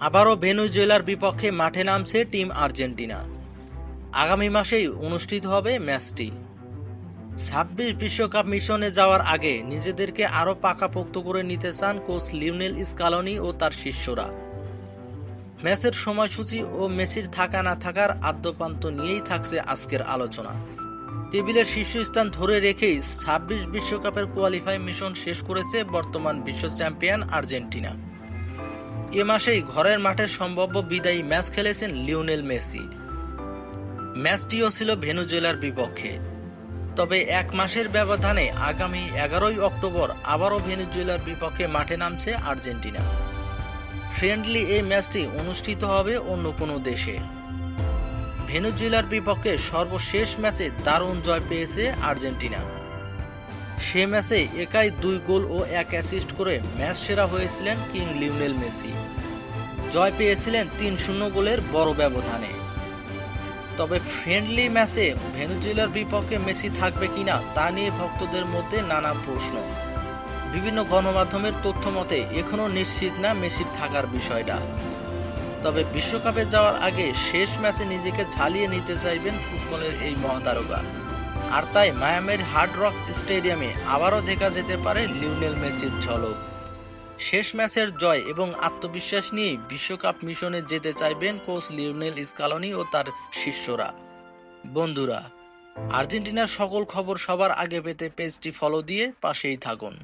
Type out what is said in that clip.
আবারও ভেনুজুয়েলার বিপক্ষে মাঠে নামছে টিম আর্জেন্টিনা। আগামী মাসেই অনুষ্ঠিত হবে ম্যাচটি। ছাব্বিশ বিশ্বকাপ মিশনে যাওয়ার আগে নিজেদেরকে আরও পাকাপোক্ত করে নিতে চান কোচ লিওনেল স্কালনি ও তার শিষ্যরা। ম্যাচের সময়সূচি ও মেসির থাকা না থাকার আদ্যপান্ত নিয়েই থাকছে আজকের আলোচনা। টেবিলের শীর্ষস্থান ধরে রেখেই ছাব্বিশ বিশ্বকাপের কোয়ালিফাই মিশন শেষ করেছে বর্তমান বিশ্ব চ্যাম্পিয়ন আর্জেন্টিনা। এ মাসেই ঘরের মাঠে সম্ভাব্য বিদায়ী ম্যাচ খেলেছেন লিওনেল মেসি। ম্যাচটিও ছিল ভেনুজুয়েলার বিপক্ষে। তবে এক মাসের ব্যবধানে আগামী এগারোই অক্টোবর আবারও ভেনুজুয়েলার বিপক্ষে মাঠে নামছে আর্জেন্টিনা। ফ্রেন্ডলি এই ম্যাচটি অনুষ্ঠিত হবে অন্য কোনো দেশে। ভেনুজুয়েলার বিপক্ষে সর্বশেষ ম্যাচে দারুণ জয় পেয়েছে আর্জেন্টিনা। সে ম্যাচে একাই দুই গোল ও এক অ্যাসিস্ট করে ম্যাচ সেরা হয়েছিলেন কিং লিওনেল মেসি। জয় পেয়েছিলেন তিন শূন্য গোলের বড় ব্যবধানে। তবে ফ্রেন্ডলি ম্যাচে ভেনুজুয়েলার বিপক্ষে মেসি থাকবে কিনা তা নিয়ে ভক্তদের মধ্যে নানা প্রশ্ন। বিভিন্ন গণমাধ্যমের তথ্য মতে এখনও নিশ্চিত না মেসির থাকার বিষয়টা। তবে বিশ্বকাপে যাওয়ার আগে শেষ ম্যাচে নিজেকে ঝালিয়ে নিতে চাইবেন ফুটবলের এই মহাতারকা। আর তাই মায়ামের হার্ড রক স্টেডিয়ামে আবারও দেখা যেতে পারে লিওনেল মেসির ঝলক। শেষ ম্যাচের জয় এবং আত্মবিশ্বাস নিয়ে বিশ্বকাপ মিশনে যেতে চাইবেন কোচ লিওনেল স্কালনি ও তার শিষ্যরা। বন্ধুরা, আর্জেন্টিনার সকল খবর সবার আগে পেতে পেজটি ফলো দিয়ে পাশেই থাকুন।